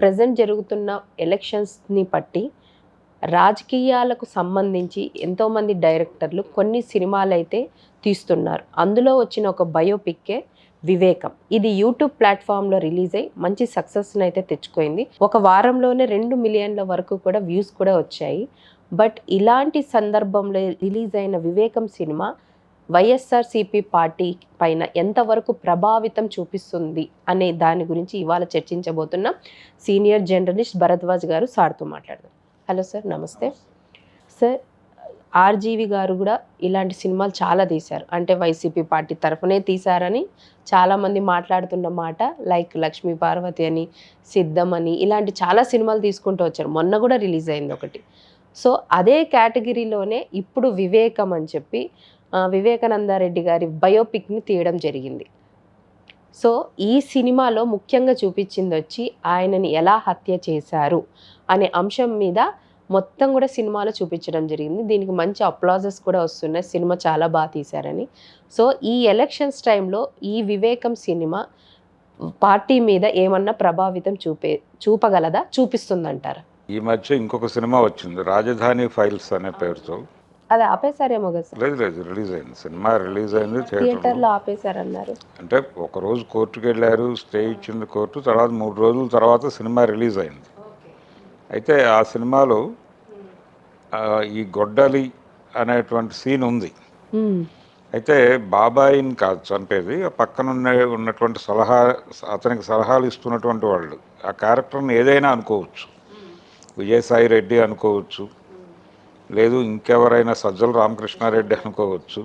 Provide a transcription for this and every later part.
Present జరుగుతున్న ఎలక్షన్స్ని బట్టి రాజకీయాలకు సంబంధించి ఎంతోమంది డైరెక్టర్లు కొన్ని సినిమాలు అయితే తీస్తున్నారు. అందులో వచ్చిన ఒక బయోపిక్కే వివేకం. ఇది యూట్యూబ్ ప్లాట్ఫామ్లో రిలీజ్ అయ్యి మంచి సక్సెస్ని అయితే తెచ్చుకుంది ఒక వారంలోనే రెండు మిలియన్ల వరకు కూడా వ్యూస్ కూడా వచ్చాయి. బట్ ఇలాంటి సందర్భంలో రిలీజ్ అయిన వివేకం సినిమా వైఎస్ఆర్సిపి పార్టీ పైన ఎంతవరకు ప్రభావితం చూపిస్తుంది అనే దాని గురించి ఇవాళ చర్చించబోతున్న. సీనియర్ జర్నలిస్ట్ భరద్వాజ్ గారు సార్తో మాట్లాడదాం. హలో సార్ నమస్తే. సార్ ఆర్జీవి గారు కూడా ఇలాంటి సినిమాలు చాలా తీశారు. అంటే వైసీపీ పార్టీ తరఫునే తీశారని చాలామంది మాట్లాడుతున్న మాట లైక్ లక్ష్మీ పార్వతి అని సిద్ధం అని ఇలాంటి చాలా సినిమాలు తీసుకుంటూ వచ్చారు. మొన్న కూడా రిలీజ్ అయింది ఒకటి. సో అదే కేటగిరీలోనే ఇప్పుడు వివేకం అని చెప్పి వివేకానందారెడ్డి గారి బయోపిక్ని తీయడం జరిగింది. సో ఈ సినిమాలో ముఖ్యంగా చూపించింది వచ్చి ఆయనని ఎలా హత్య చేశారు అనే అంశం మీద మొత్తం కూడా సినిమాలో చూపించడం జరిగింది. దీనికి మంచి అప్లాజెస్ కూడా వస్తున్నాయి. సినిమా చాలా బాగా తీశారని. సో ఈ ఎలక్షన్స్ టైంలో ఈ వివేకం సినిమా పార్టీ మీద ఏమన్నా ప్రభావితం చూపే చూపగలదా? చూపిస్తుందంటారా? ఈ మధ్య ఇంకొక సినిమా వచ్చింది. రాజధాని ఫైల్స్ అనే పేరుతో. అది ఆపేశారేమో కదా లేదు లేదు రిలీజ్ అయింది. సినిమా రిలీజ్ అయింది థియేటర్లో. ఆపేశారన్నారు. అంటే ఒక రోజు కోర్టుకి వెళ్ళారు స్టే ఇచ్చింది కోర్టు తర్వాత మూడు రోజుల తర్వాత సినిమా రిలీజ్ అయింది. అయితే ఆ సినిమాలో ఈ గొడ్డలి అనేటువంటి సీన్ ఉంది. అయితే బాబాయిని కాదు చంపేది ఆ పక్కన ఉన్న ఉన్నటువంటి సలహా అతనికి సలహాలు ఇస్తున్నటువంటి వాళ్ళు. ఆ క్యారెక్టర్ని ఏదైనా అనుకోవచ్చు. విజయసాయి రెడ్డి అనుకోవచ్చు. లేదు ఇంకెవరైనా సజ్జల రామకృష్ణారెడ్డి అనుకోవచ్చు.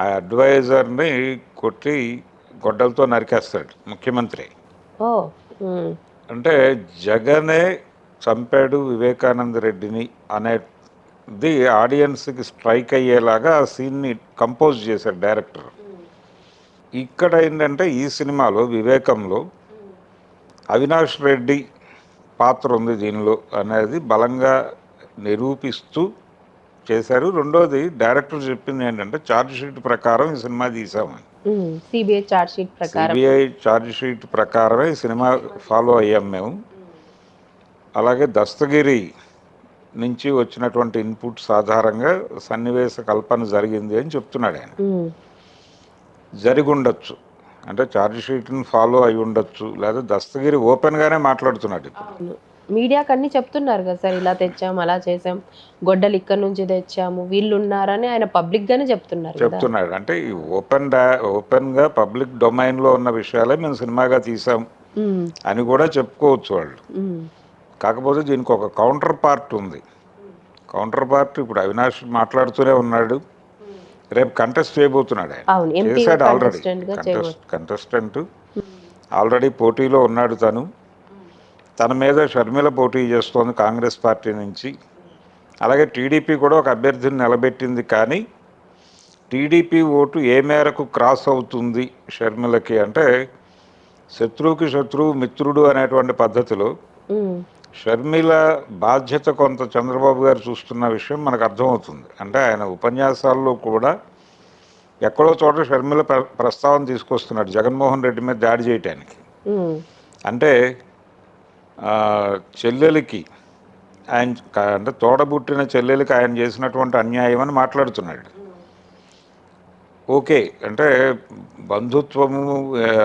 ఆ అడ్వైజర్ని కొట్టి గొడ్డలతో నరికేస్తాడు ముఖ్యమంత్రి. అంటే జగనే చంపాడు వివేకానంద రెడ్డిని అనేది ఆడియన్స్కి స్ట్రైక్ అయ్యేలాగా ఆ సీన్ని కంపోజ్ చేశాడు డైరెక్టర్. ఇక్కడ ఏంటంటే ఈ సినిమాలో వివేకంలో అవినాష్ రెడ్డి పాత్ర ఉంది దీనిలో అనేది బలంగా నిరూపిస్తూ చేశారు. రెండోది డైరెక్టర్ చెప్పింది ఏంటంటే ఛార్జ్ షీట్ ప్రకారం ఈ సినిమా తీసామని. సిబిఐ చార్జ్ షీట్ ప్రకారం. సిబిఐ ఛార్జ్ షీట్ ప్రకారమే ఈ సినిమా ఫాలో అయ్యాం మేము. అలాగే దస్తగిరి నుంచి వచ్చినటువంటి ఇన్పుట్స్ ఆధారంగా సన్నివేశ కల్పన జరిగింది అని చెప్తున్నాడు ఆయన. జరిగి ఉండొచ్చు అంటే ఛార్జ్ షీట్ని ఫాలో అయి ఉండొచ్చు లేదా దస్తగిరి ఓపెన్గానే మాట్లాడుతున్నాడు ఇప్పుడు. మీడియాకి అన్ని చెప్తున్నారు కదా సార్ ఇలా తెచ్చాం అలా చేసాం గొడ్డలు ఇక్కడ నుంచి తెచ్చాము వీళ్ళు ఉన్నారని ఆయన పబ్లిక్ గానే చెప్తున్నారు కదా. చెప్తున్నాడు అంటే ఈ ఓపెన్ ఓపెన్గా పబ్లిక్ డొమైన్లో ఉన్న విషయాలే మేము సినిమాగా తీసాం. అని కూడా చెప్పుకోవచ్చు వాళ్ళు. కాకపోతే దీనికి ఒక కౌంటర్ పార్ట్ ఉంది. కౌంటర్ పార్ట్ ఇప్పుడు అవినాష్ మాట్లాడుతూనే ఉన్నాడు. రేపు కంటెస్ట్ చేయబోతున్నాడు ఆయన. చేశాడు ఆల్రెడీ కంటెస్ట్ కంటెస్టెంట్ ఆల్రెడీ పోటీలో ఉన్నాడు తను. తన మీద షర్మిల పోటీ చేస్తోంది కాంగ్రెస్ పార్టీ నుంచి అలాగే టీడీపీ కూడా ఒక అభ్యర్థిని నిలబెట్టింది కానీ టీడీపీ ఓటు ఏ మేరకు క్రాస్ అవుతుంది షర్మిలకి అంటే శత్రువుకి శత్రువు మిత్రుడు అనేటువంటి పద్ధతిలో. షర్మిల బాధ్యత కొంత చంద్రబాబు గారు చూస్తున్న విషయం మనకు అర్థమవుతుంది అంటే ఆయన ఉపన్యాసాల్లో కూడా ఎక్కడో చోట షర్మిల ప్ర- ప్రస్తావన తీసుకొస్తున్నాడు జగన్మోహన్ రెడ్డి మీద దాడి చేయటానికి. అంటే చెల్లెలికి ఆయన అంటే తోడబుట్టిన చెల్లెలికి ఆయన చేసినటువంటి అన్యాయం అని మాట్లాడుతున్నాడు. ఓకే అంటే బంధుత్వము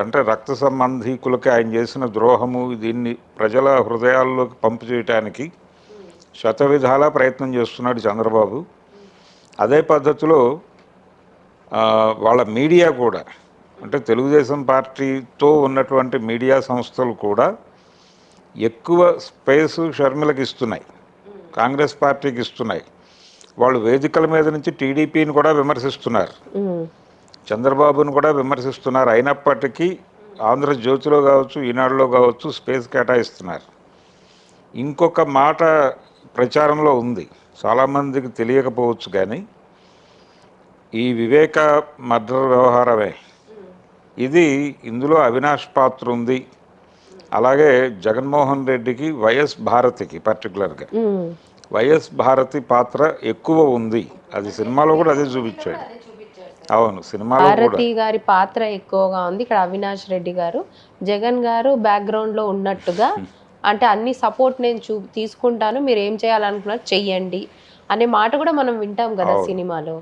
అంటే రక్త సంబంధీకులకి ఆయన చేసిన ద్రోహము దీన్ని ప్రజల హృదయాల్లోకి పంపు చేయటానికి శత విధాలా ప్రయత్నం చేస్తున్నాడు చంద్రబాబు. అదే పద్ధతిలో వాళ్ళ మీడియా కూడా అంటే తెలుగుదేశం పార్టీతో ఉన్నటువంటి మీడియా సంస్థలు కూడా ఎక్కువ స్పేస్ షర్మిలకు ఇస్తున్నాయి. కాంగ్రెస్ పార్టీకి ఇస్తున్నాయి. వాళ్ళు వేదికల మీద నుంచి టీడీపీని కూడా విమర్శిస్తున్నారు. చంద్రబాబును కూడా విమర్శిస్తున్నారు. అయినప్పటికీ ఆంధ్రజ్యోతిలో కావచ్చు ఈనాడులో కావచ్చు స్పేస్ కేటాయిస్తున్నారు. ఇంకొక మాట ప్రచారంలో ఉంది. చాలామందికి తెలియకపోవచ్చు కానీ ఈ వివేక మర్డర్ వ్యవహారమే. ఇది ఇందులో అవినాష్ పాత్ర ఉంది. అలాగే జగన్మోహన్ రెడ్డికి వైఎస్ భారతికి పర్టికులర్గా. వైఎస్ భారతి పాత్ర ఎక్కువ ఉంది. అది సినిమాలో కూడా అదే చూపించాడు. అవును సినిమాలో కూడా. భారతి గారి పాత్ర ఎక్కువగా ఉంది. ఇక్కడ అవినాష్ రెడ్డి గారు జగన్ గారు బ్యాక్గ్రౌండ్లో ఉన్నట్టుగా అంటే అన్ని సపోర్ట్ నేను చూ తీసుకుంటాను మీరు ఏం చేయాలనుకున్నారు చెయ్యండి అనే మాట కూడా మనం వింటాం కదా. సినిమాలో.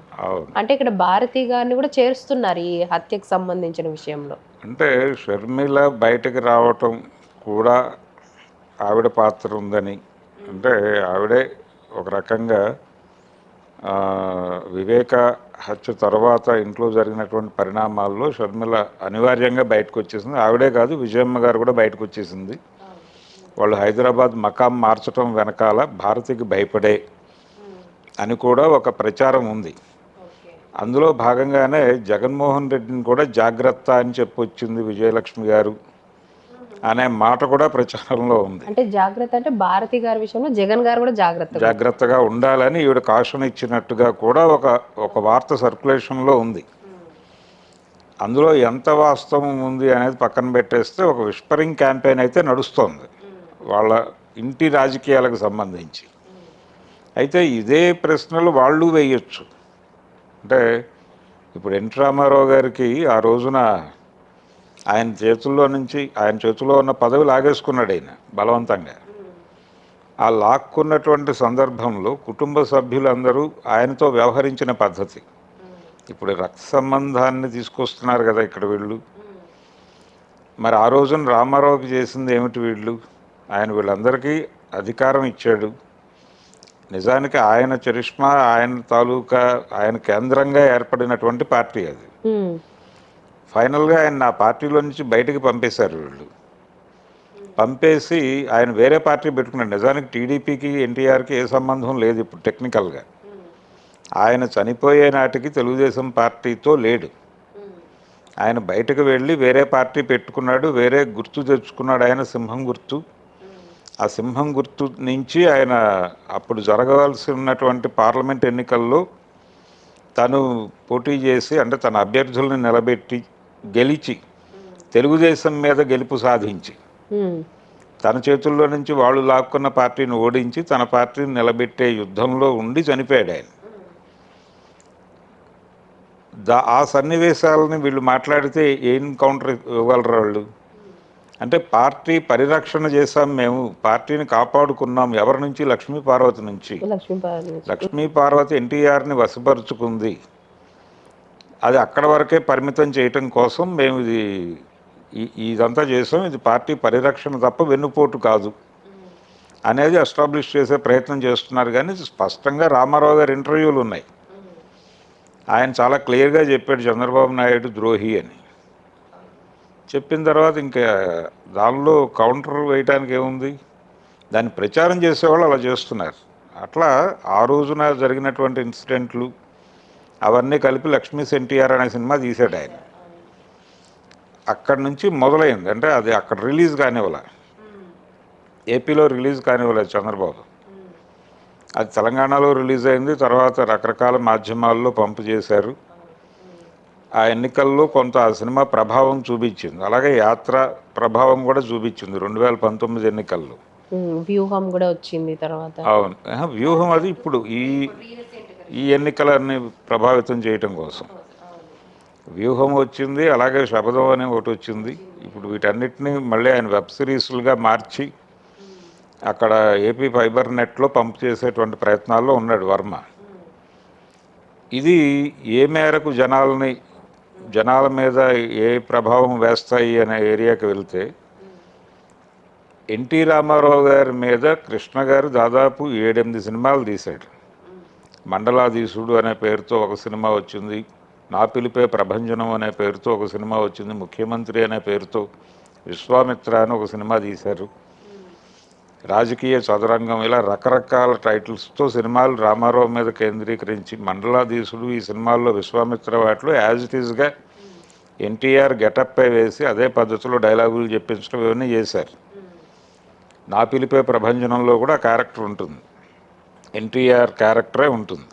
అంటే ఇక్కడ భారతి గారిని కూడా చేరుస్తున్నారు ఈ హత్యకు సంబంధించిన విషయంలో. అంటే షర్మిల బయటకు రావటం కూడా ఆవిడ పాత్ర ఉందని. అంటే ఆవిడే ఒక రకంగా వివేక హత్య తర్వాత ఇంట్లో జరిగినటువంటి పరిణామాల్లో షర్మిల అనివార్యంగా బయటకు వచ్చేసింది ఆవిడే కాదు విజయమ్మ గారు కూడా బయటకు వచ్చేసింది వాళ్ళు హైదరాబాద్ మకాం మార్చడం వెనకాల భారతికి భయపడే అని కూడా ఒక ప్రచారం ఉంది. అందులో భాగంగానే జగన్మోహన్ రెడ్డిని కూడా జాగ్రత్త అని చెప్పొచ్చింది విజయలక్ష్మి గారు. అనే మాట కూడా ప్రచారంలో ఉంది. అంటే జాగ్రత్త అంటే భారతి గారి విషయంలో జగన్ గారు కూడా జాగ్రత్త జాగ్రత్తగా ఉండాలని ఈవిడ కాషన్ ఇచ్చినట్టుగా కూడా ఒక ఒక వార్త సర్క్యులేషన్లో ఉంది. అందులో ఎంత వాస్తవం ఉంది అనేది పక్కన పెట్టేస్తే ఒక విస్పరింగ్ క్యాంపెయిన్ అయితే నడుస్తోంది. వాళ్ళ ఇంటి రాజకీయాలకు సంబంధించి. అయితే ఇదే ప్రశ్నలు వాళ్ళు వేయొచ్చు. అంటే ఇప్పుడు ఎన్ రామారావు గారికి ఆ రోజున ఆయన చేతుల్లో నుంచి ఆయన చేతిలో ఉన్న పదవి లాగేసుకున్నాడు ఆయన బలవంతంగా. ఆ లాక్కున్నటువంటి సందర్భంలో కుటుంబ సభ్యులందరూ ఆయనతో వ్యవహరించిన పద్ధతి. ఇప్పుడు రక్త సంబంధాన్ని తీసుకొస్తున్నారు కదా ఇక్కడ వీళ్ళు. మరి ఆ రోజున రామారావుకి చేసింది ఏమిటి వీళ్ళు? ఆయన వీళ్ళందరికీ అధికారం ఇచ్చాడు. నిజానికి ఆయన చరిష్మా ఆయన తాలూకా ఆయన కేంద్రంగా ఏర్పడినటువంటి పార్టీ అది. ఫైనల్గా ఆయన ఆ పార్టీలో నుంచి బయటకు పంపేశారు వీళ్ళు. పంపేసి ఆయన వేరే పార్టీ పెట్టుకున్నాడు. నిజానికి టీడీపీకి ఎన్టీఆర్కి ఏ సంబంధం లేదు ఇప్పుడు టెక్నికల్గా. ఆయన చనిపోయే నాటికి తెలుగుదేశం పార్టీతో లేడు. ఆయన బయటకు వెళ్ళి వేరే పార్టీ పెట్టుకున్నాడు. వేరే గుర్తు తెచ్చుకున్నాడు ఆయన సింహం గుర్తు. ఆ సింహం గుర్తు నుంచి ఆయన అప్పుడు జరగవలసి ఉన్నటువంటి పార్లమెంట్ ఎన్నికల్లో తను పోటీ చేసి అంటే తన అభ్యర్థులను నిలబెట్టి గెలిచి తెలుగుదేశం మీద గెలుపు సాధించి. తన చేతుల్లో నుంచి వాళ్ళు లాక్కున్న పార్టీని ఓడించి తన పార్టీని నిలబెట్టే యుద్ధంలో ఉండి చనిపోయాడు ఆయన. దా ఆ సన్నివేశాలని వీళ్ళు మాట్లాడితే ఏం కౌంటర్ ఇవ్వగలరు వాళ్ళు? అంటే పార్టీ పరిరక్షణ చేశాం మేము పార్టీని కాపాడుకున్నాం. ఎవరి నుంచి? లక్ష్మీ పార్వతి నుంచి. లక్ష్మీ పార్వతి ఎన్టీఆర్ని వశపరుచుకుంది. అది అక్కడ వరకే పరిమితం చేయటం కోసం మేము ఇది ఇదంతా చేసాం. ఇది పార్టీ పరిరక్షణ తప్ప వెన్నుపోటు కాదు అనేది ఎస్టాబ్లిష్ చేసే ప్రయత్నం చేస్తున్నారు. కానీ స్పష్టంగా రామారావు గారి ఇంటర్వ్యూలు ఉన్నాయి. ఆయన చాలా క్లియర్గా చెప్పాడు చంద్రబాబు నాయుడు ద్రోహి అని. చెప్పిన తర్వాత ఇంకా దానిలో కౌంటర్ వేయటానికి ఏముంది? దాన్ని ప్రచారం చేసేవాళ్ళు అలా చేస్తున్నారు. అట్లా ఆ రోజున జరిగినటువంటి ఇన్సిడెంట్లు అవన్నీ కలిపి లక్ష్మీ ఎన్టీఆర్ అనే సినిమా తీశాడు ఆయన. అక్కడి నుంచి మొదలైంది. అంటే అది అక్కడ రిలీజ్ కానివ్వాల. ఏపీలో రిలీజ్ కానివ్వలేదు చంద్రబాబు. అది తెలంగాణలో రిలీజ్ అయింది. తర్వాత రకరకాల మాధ్యమాల్లో పంపు చేశారు. ఆ ఎన్నికల్లో కొంత ఆ సినిమా ప్రభావం చూపించింది. అలాగే యాత్ర ప్రభావం కూడా చూపించింది రెండు వేల పంతొమ్మిది ఎన్నికల్లో. వ్యూహం కూడా వచ్చింది తర్వాత. అవును. వ్యూహం అది ఇప్పుడు ఈ ఈ ఎన్నికలన్నీ ప్రభావితం చేయటం కోసం. వ్యూహం వచ్చింది అలాగే శబదం అనే ఒకటి వచ్చింది. ఇప్పుడు వీటన్నిటిని మళ్ళీ ఆయన వెబ్ సిరీస్లుగా మార్చి అక్కడ ఏపీ ఫైబర్ నెట్లో పంప్ చేసేటువంటి ప్రయత్నాల్లో ఉన్నాడు వర్మ. ఇది ఏ మేరకు జనాలని జనాల మీద ఏ ప్రభావం వేస్తాయి అనే ఏరియాకి వెళ్తే ఎన్టీ రామారావు గారి మీద కృష్ణ గారు దాదాపు ఏడెనిమిది సినిమాలు తీశాడు. మండలాధీశుడు అనే పేరుతో ఒక సినిమా వచ్చింది. నా పిలిపే ప్రభంజనం అనే పేరుతో ఒక సినిమా వచ్చింది. ముఖ్యమంత్రి అనే పేరుతో విశ్వామిత్ర అని ఒక సినిమా తీశారు. రాజకీయ చదురంగం ఇలా రకరకాల టైటిల్స్తో సినిమాలు రామారావు మీద కేంద్రీకరించి మండలాధీశుడు ఈ సినిమాల్లో విశ్వామిత్ర వాటిలో యాజ్ ఇట్ ఈస్గా ఎన్టీఆర్ గెటప్ వేసి అదే పద్ధతిలో డైలాగులు చెప్పించడం ఇవన్నీ చేశారు. నా పిలిపే ప్రభంజనంలో కూడా క్యారెక్టర్ ఉంటుంది. ఎన్టీఆర్ క్యారెక్టరే ఉంటుంది.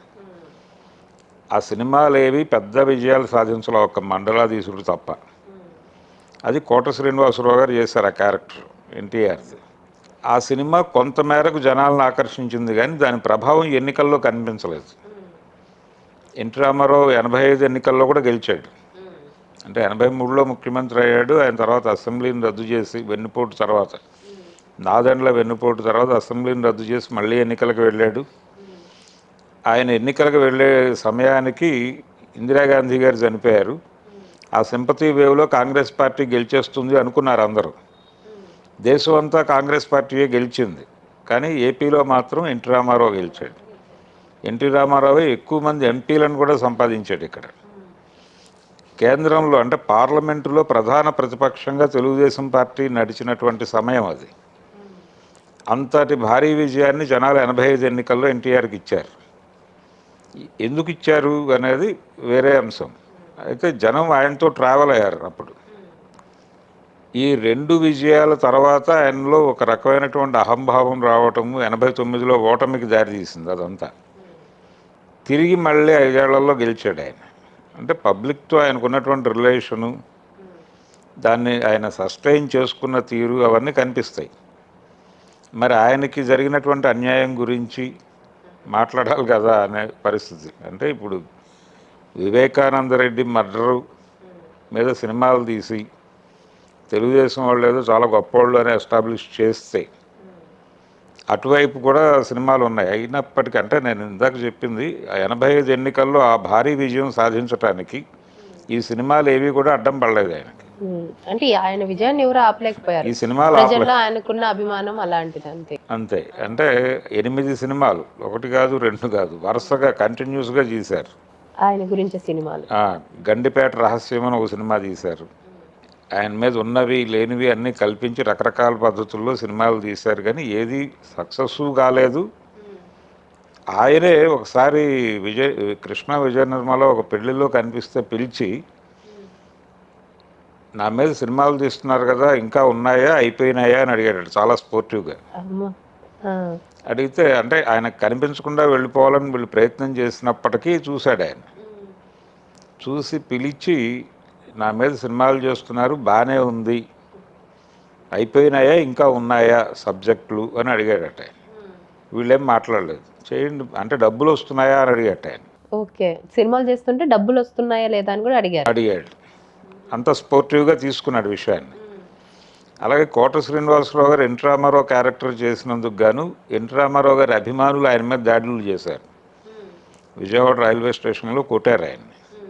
ఆ సినిమాలేవి పెద్ద విజయాలు సాధించలే ఒక మండలాధీశుడు తప్ప. అది కోట శ్రీనివాసరావు గారు చేశారు ఆ క్యారెక్టర్ ఎన్టీఆర్ది ఆ సినిమా కొంతమేరకు జనాలను ఆకర్షించింది కానీ దాని ప్రభావం ఎన్నికల్లో కనిపించలేదు. ఎన్టీ రామారావు ఎనభై ఐదు ఎన్నికల్లో కూడా గెలిచాడు. అంటే ఎనభై మూడులో ముఖ్యమంత్రి అయ్యాడు. ఆయన తర్వాత అసెంబ్లీని రద్దు చేసి వెన్నుపోటు తర్వాత నాదండ్ల వెన్నుపోటు తర్వాత అసెంబ్లీని రద్దు చేసి మళ్ళీ ఎన్నికలకు వెళ్ళాడు. ఆయన ఎన్నికలకు వెళ్ళే సమయానికి ఇందిరాగాంధీ గారు చనిపోయారు. ఆ సింపతి వేవ్లో కాంగ్రెస్ పార్టీ గెలిచేస్తుంది అనుకున్నారు అందరూ. దేశం అంతా కాంగ్రెస్ పార్టీయే గెలిచింది. కానీ ఏపీలో మాత్రం ఎన్టీ రామారావు గెలిచాడు. ఎన్టీ రామారావు ఎక్కువ మంది ఎంపీలను కూడా సంపాదించాడు ఇక్కడ. కేంద్రంలో అంటే పార్లమెంటులో ప్రధాన ప్రతిపక్షంగా తెలుగుదేశం పార్టీ నడిచినటువంటి సమయం అది. అంతటి భారీ విజయాన్ని జనాలు ఎనభై ఐదు ఎన్నికల్లో ఎన్టీఆర్కి ఇచ్చారు. ఎందుకు ఇచ్చారు అనేది వేరే అంశం. అయితే జనం ఆయనతో ట్రావెల్ అయ్యారు అప్పుడు. ఈ రెండు విజయాల తర్వాత ఆయనలో ఒక రకమైనటువంటి అహంభావం రావటము ఎనభై తొమ్మిదిలో ఓటమికి దారితీసింది అదంతా. తిరిగి మళ్ళీ ఐదేళ్ళలో గెలిచాడు ఆయన. అంటే పబ్లిక్తో ఆయనకున్నటువంటి రిలేషను దాన్ని ఆయన సస్టైన్ చేసుకున్న తీరు అవన్నీ కనిపిస్తాయి. మరి ఆయనకి జరిగినటువంటి అన్యాయం గురించి మాట్లాడాలి కదా అనే పరిస్థితి. అంటే ఇప్పుడు వివేకానంద రెడ్డి మర్డరు మీద సినిమాలు తీసి తెలుగుదేశం వాళ్ళు ఏదో చాలా గొప్పవాళ్ళు అని ఎస్టాబ్లిష్ చేస్తే అటువైపు కూడా సినిమాలు ఉన్నాయి. అయినప్పటికీ అంటే నేను ఇందాక చెప్పింది ఎనభై ఐదు ఎన్నికల్లో ఆ భారీ విజయం సాధించటానికి ఈ సినిమాలు ఏవి కూడా అడ్డం పడలేదు ఆయనకి. అంటే ఆయన విజయాన్ని ఎవరు ఆపలేకపోయారు. ఈ సినిమాలు ప్రజల్లో ఆయనకున్న అభిమానం అలాంటిది అంతే. అంతే. అంటే ఎనిమిది సినిమాలు ఒకటి కాదు రెండు కాదు వరుసగా కంటిన్యూస్గా తీశారు ఆయన గురించి సినిమాలు. గండిపేట రహస్యం అని ఒక సినిమా తీశారు. ఆయన మీద ఉన్నవి లేనివి అన్నీ కల్పించి రకరకాల పద్ధతుల్లో సినిమాలు తీశారు. కానీ ఏది సక్సెస్ కాలేదు. ఆయనే ఒకసారి విజయ్ కృష్ణ విజయ నిర్మలో ఒక పెళ్ళిలో కనిపిస్తే పిలిచి నా మీద సినిమాలు తీస్తున్నారు కదా ఇంకా ఉన్నాయా అయిపోయినాయా అని అడిగాడు. చాలా స్పోర్టివ్గా. అడిగితే అంటే ఆయనకు కనిపించకుండా వెళ్ళిపోవాలని వీళ్ళు ప్రయత్నం చేసినప్పటికీ చూశాడు ఆయన. చూసి పిలిచి నా మీద సినిమాలు చేస్తున్నారు బాగానే ఉంది. అయిపోయినాయా ఇంకా ఉన్నాయా సబ్జెక్టులు అని అడిగాడట ఆయన. వీళ్ళేం మాట్లాడలేదు. చేయండి అంటే డబ్బులు వస్తున్నాయా అని అడిగాట ఆయన. ఓకే. సినిమాలు చేస్తుంటే డబ్బులు వస్తున్నాయా లేదా అని కూడా అడిగారు. అడిగాడు. అంత స్పోర్టివ్గా తీసుకున్నాడు విషయాన్ని. అలాగే కోట శ్రీనివాసరావు గారు ఎన్టీ రామారావు క్యారెక్టర్ చేసినందుకు గాను ఎన్టీ రామారావు గారి అభిమానులు ఆయన మీద దాడులు చేశారు. విజయవాడ రైల్వే స్టేషన్లో కొట్టారు ఆయన్ని.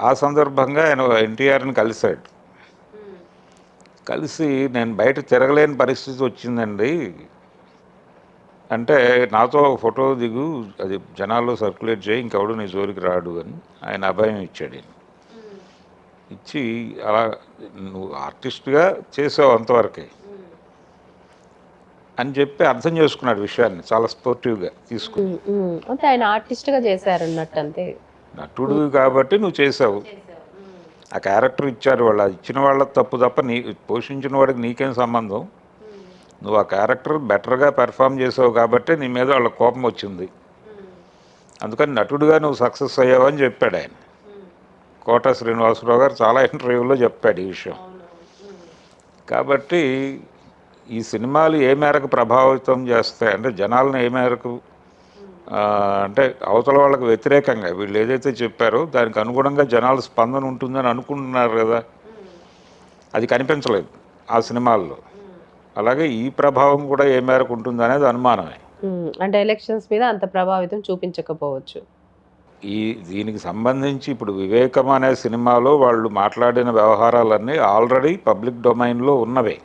ఆ సందర్భంగా ఆయన ఎన్టీఆర్ని కలిశాడు. కలిసి నేను బయట తిరగలేని పరిస్థితి వచ్చిందండి. అంటే నాతో ఫోటో దిగు అది జనాల్లో సర్క్యులేట్ చేయి ఇంకెవడు నీ జోలికి రాడు అని ఆయన అభయం ఇచ్చాడు ఇచ్చి అలా నువ్వు ఆర్టిస్ట్గా చేసావు అంతవరకే. అని చెప్పి అర్థం చేసుకున్నాడు విషయాన్ని చాలా స్పోర్టివ్గా తీసుకుని ఉమ్, ఉమ్. అంటే ఆయన ఆర్టిస్ట్గా చేశారు అన్నట్టు అంతే. నటుడు కాబట్టి నువ్వు చేసావు. ఆ క్యారెక్టర్ ఇచ్చారు వాళ్ళు ఇచ్చిన వాళ్ళ తప్పు తప్ప నీ పోషించిన వాడికి నీకేం సంబంధం? నువ్వు ఆ క్యారెక్టర్ బెటర్గా పెర్ఫామ్ చేసావు కాబట్టి నీ మీద వాళ్ళ కోపం వచ్చింది. అందుకని నటుడుగా నువ్వు సక్సెస్ అయ్యావు అని చెప్పాడు ఆయన. కోట శ్రీనివాసరావు గారు చాలా ఇంటర్వ్యూలో చెప్పాడు ఈ విషయం. కాబట్టి ఈ సినిమాలు ఏ మేరకు ప్రభావితం చేస్తాయి? అంటే జనాలను ఏ మేరకు అంటే అవతల వాళ్ళకి వ్యతిరేకంగా వీళ్ళు ఏదైతే చెప్పారో దానికి అనుగుణంగా జనాల స్పందన ఉంటుందని అనుకుంటున్నారు కదా? అది కనిపించలేదు ఆ సినిమాల్లో. అలాగే ఈ ప్రభావం కూడా ఏ మేరకు ఉంటుంది అనేది అనుమానమే అంటే ఎలక్షన్స్ మీద అంత ప్రభావితం చూపించకపోవచ్చు. ఈ దీనికి సంబంధించి ఇప్పుడు వివేకం అనే సినిమాలో వాళ్ళు మాట్లాడిన వ్యవహారాలన్నీ ఆల్రెడీ పబ్లిక్ డొమైన్లో ఉన్నవే.